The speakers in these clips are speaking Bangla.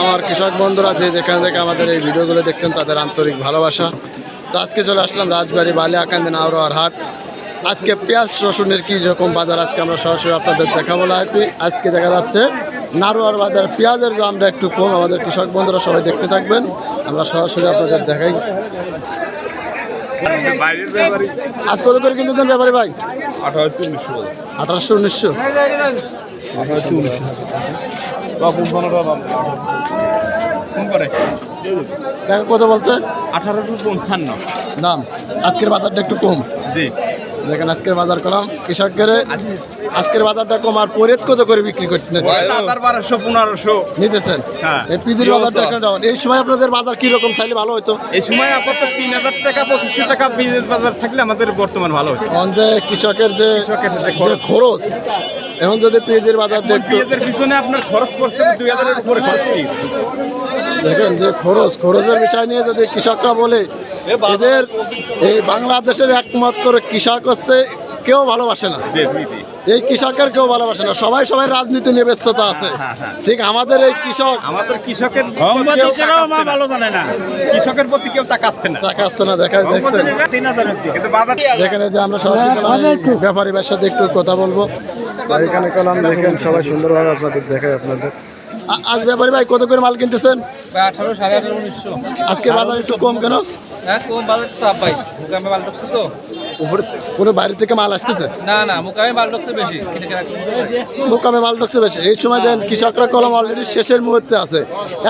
আমার কৃষক বন্ধুরা যে যেখান থেকে আমাদের এই ভিডিওগুলো দেখছেন তাদের আন্তরিক ভালোবাসা। তো আজকে চলে আসলাম রাজবাড়ি বালিয়াকান্দি নাওরার হাট। আজকে পেঁয়াজ রসুনের কী রকম বাজার আজকে আমরা সরাসরি আপনাদের দেখাবো লাইভে। আজকে দেখা যাচ্ছে নারোয়ার বাজার। পেঁয়াজের দামটা একটু কম আমাদের কৃষক বন্ধুরা সবাই দেখতে থাকবেন। আমরা সরাসরি আপনাদের দেখাই। আজ কত করে কিনতে দেন ব্যাপারে ভাই? আঠারো উনিশশো। আঠারোশো উনিশশো। ফোন করে কাকা কত বলছে? আঠারোশো পঞ্চান্ন। দাম। আজকের বাজারটা একটু কম। জি। দেখেন আজকের বাজার কলাম কৃষকের আজকের বাজারটা কম। আর পরেত কত করে বিক্রি হাজার বারোশো পনেরোশো। নিতেছেন? হ্যাঁ। এই পিজির বাজারটা? একটা এই সময় আপনাদের বাজার কি রকম থাকলে ভালো হতো এই সময় আপাতত তিন হাজার টাকা পঁচিশশো টাকা বিজনেস বাজার থাকলে আমাদের বর্তমান ভালো এখন যে কৃষকের যে খরচ। এখন যদি পেঁয়াজের বাজারটা একটু পিছনে আপনার খরচ পড়ছে দুই হাজারের উপরে খরচ কি? দেখেন যে খরচ খরচের বিষয় নিয়ে যদি কৃষকরা বলে এদের এই বাংলাদেশের একমাত্র কৃষক হচ্ছে কেউ ভালোবাসে না। এই কৃষকের কেউ ভালোবাসে না। সবাই সবাই রাজনীতি নিয়ে ব্যস্ততা আছে। হ্যাঁ, হ্যাঁ। ঠিক আমাদের এই কৃষক আমাদের কৃষকের সাংবাদিকেরাও মা ভালো জানে না। কৃষকের প্রতি কেউ তাকাচ্ছে না। তাকাচ্ছে না দেখা দেখছেন। যেখানে যে আমরা সরাসরি ব্যাপারী সাথে একটু কথা বলব। আর এখানে কলাম দেখেন সবাই সুন্দরভাবে আপনাদের দেখায় আপনাদের। আজ ব্যাপারী ভাই কত করে মাল কিনতেছেন? আজকে বাজার একটু কম কেন? হ্যাঁ কোন বাজার চাপ ভাই। মুকামে মাল ঢুকছে তো। উপরে কোনো বাইরে থেকে মাল আসতেছে? না না মুকামে মাল ঢুকছে বেশি। মোকামে মাল ঢুকছে বেশি। এই সময় দেন কৃষকরা কলম অলরেডি শেষের মুহূর্তে আছে।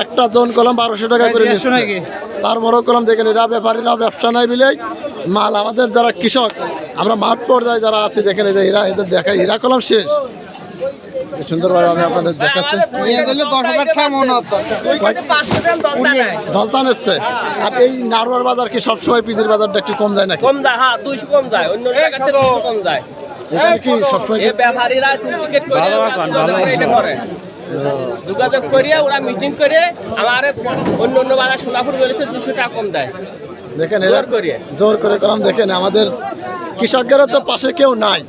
একটা জন কলম বারোশো টাকা করে নিচ্ছে? তার বড় কলম দেখেন এরা ব্যাপারীরা ব্যবসা নাই বিলেই মাল আমাদের যারা কৃষক আমরা মাঠ পর্যায়ে যারা আছে দেখেন এই যে এরা এদের দেখা এরা কলম শেষ। সুন্দরভাবে আমি আপনাদের দেখাচ্ছি। দলতান এসছে আর এই নারোয়ার বাজার কি সবসময় পিজির বাজারটা একটু কম যায় নাকি? কম যায় হ্যাঁ দুইশো কম যায় অন্য জায়গাতে কম যায়। এখানে কি সবসময় ব্যাপারীরা এটা করে। যোগাযোগ করিয়ে ওরা মিটিং করে আমার অন্য অন্য বাজার সোনাপুর বলেছে দুশো টাকা কম দেয়। দেখেন জোর করে। জোর করে কলম দেখেন আমাদের কৃষকেরও তো পাশে কেউ নাই।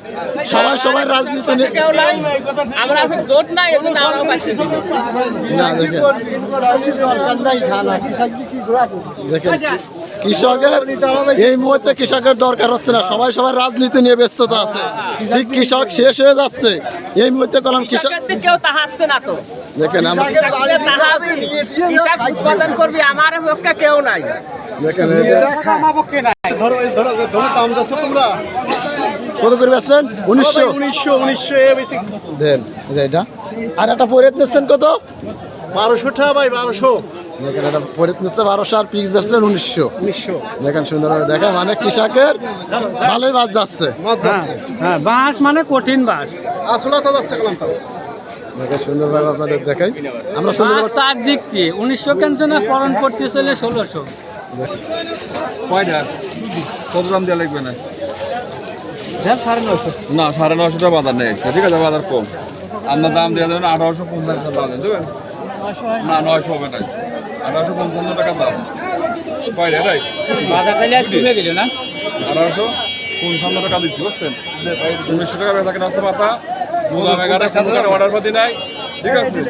সবাই সবাই রাজনীতি কৃষকের এই মুহূর্তে কৃষকের দরকার হচ্ছে না সবাই সবাই রাজনীতি নিয়ে ব্যস্ততা আছে। ঠিক কৃষক শেষ হয়ে যাচ্ছে। এই মুহূর্তে কলম কৃষক কেউ তাহাচ্ছে না তো। দেখেন আমরা কৃষকদের তাহাচ্ছে কৃষক উৎপাদন করবি আমার পক্ষে কেউ নাই। দেখেন কত করে বেচলেন? উনিশশো। উনিশশো উনিশশো দেন এটা। আর একটা পরে নিচ্ছেন কত? বারোশো টাকা ভাই বারোশো। দেখেন এটা নিচ্ছে বারোশো আর পিস বেচলেন উনিশশো। উনিশশো। দেখেন সুন্দরভাবে দেখেন মানে কৃষকের ভালোই বাদ যাচ্ছে। হ্যাঁ বাঁশ মানে কঠিন বাঁশ আসলে তো যাচ্ছে কালাম সুন্দরভাবে আপনাদের দেখাই। আমরা সুন্দর চার দিক দিয়ে উনিশশো কেনছে না পরন পড়তে চলে ষোলোশো। কয়টা? কত দাম দেওয়া লাগবে না? সাড়ে নশো না সাড়ে নশো টাকা বাজার নেই। ঠিক আছে বাজার কম। আপনার দাম দেওয়া আঠারোশো পঞ্চাশ টাকা দাম দেবেন না নয়শো হবে না। আঠারোশো পঞ্চান্ন টাকা দাম। কয়টা রাই বাজার তাহলে আজ কমে গেল না? আঠারোশো পঞ্চান্ন টাকা দিচ্ছি বুঝছেন? উনিশশো টাকা বেচা কিনা আসতে পাতা অর্ডার পাতি নাই ঠিক আছে?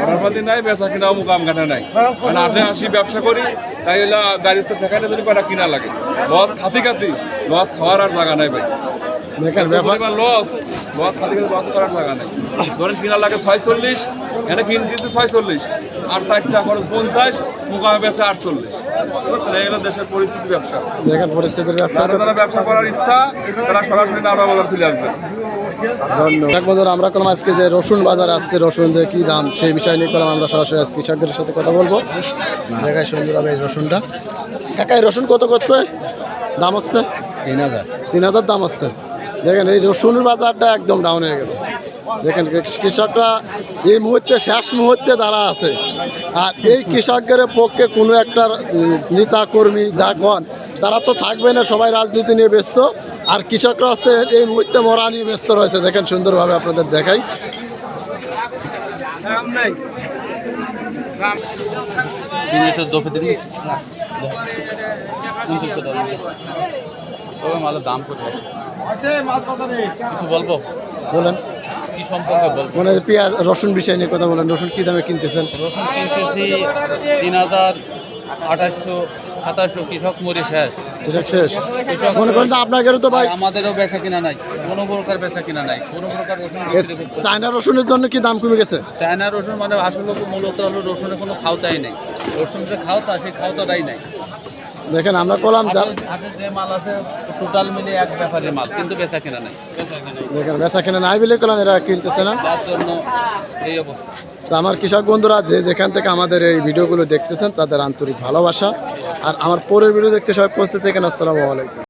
অর্ডার পাতি নাই বেচা কিনাও মুগাম কাটা নাই। মানে আসি ব্যবসা করি তাই হলো গাড়ি তো ঠেকাইতে যদি কটা কিনা লাগে। লস খাতি খাতি লস খাওয়ার আর জায়গা নাই ভাই। লস লস খাতে খাতে লস করার জায়গা নেই। ধরেন কিনা লাগে ছয় চল্লিশ এখানে কিনে দিতে ছয় চল্লিশ আর চারটা খরচ পঞ্চাশ মোকামে বেছে আটচল্লিশ। বুঝছেন দেশের পরিস্থিতি ব্যবসা। দেখেন পরিস্থিতির ব্যবসা যারা যারা ব্যবসা করার ইচ্ছা তারা সরাসরি নাওড়া বাজার চলে আসবে। ধন্যবাদ। বন্ধুরা আমরা করলাম আজকে যে রসুন বাজার আসছে রসুন যে কি দাম সেই বিষয় নিয়ে করলাম আমরা সরাসরি আজকে কৃষকদের সাথে কথা বলব। দেখাই সুন্দরভাবে এই রসুনটা। কাকা এই রসুন কত করছে? দাম হচ্ছে? তিন হাজার। তিন হাজার দাম হচ্ছে। দেখেন এই রসুনের বাজারটা একদম ডাউন হয়ে গেছে। দেখেন কৃষকরা এই মুহূর্তে শেষ মুহূর্তে দাঁড়া আছে। আর এই কৃষকদের পক্ষে কোনো একটা নেতা কর্মী যা কন তারা তো থাকবে না সবাই রাজনীতি নিয়ে ব্যস্ত। আর কৃষকরা হচ্ছে এই মুহূর্তে মরা নিয়ে ব্যস্ত রয়েছে। দেখেন সুন্দরভাবে আপনাদের দেখাই। তবে মালের দাম কত? কিছু বলব? বলেন। কি সম্পর্কে বলব মানে পেঁয়াজ রসুন বিষয় নিয়ে কথা বলেন। রসুন কি দামে কিনতেছেন? রসুন কিনতেছি তিন হাজার আঠাশশো সাতাশশো কৃষক মরে শেষ। কৃষক শেষ। মনে করেন আপনাদেরও তো ভাই আমাদেরও বেচা কিনা নাই। কোনো প্রকার বেচা কিনা নাই। কোনো প্রকার রসুন চায়না রসুনের জন্য কি দাম কমে গেছে? চায়না রসুন মানে আসলে মূলত হলো রসুনে কোনো খাওয়াই নেই। রসুন যে খাওয়া সেই খাওয়াটাই নাই। দেখেন আমরা হাতে যে মাল আছে টোটাল মিলে এক ব্যাপারের মাল। কিন্তু বেচা কেনা নাই। বেচা কিনা নাই। দেখেন বেচা কেনা নাই বলে কলাম এরা কিনতেছে না। তার জন্য এই অবস্থা। তো আমার কৃষক বন্ধুরা যে যেখান থেকে আমাদের এই ভিডিওগুলো দেখতেছেন তাদের আন্তরিক ভালোবাসা। আর আমার পরের ভিডিও দেখতে সবাই প্রস্তুতি থাকেন। আসসালামু আলাইকুম।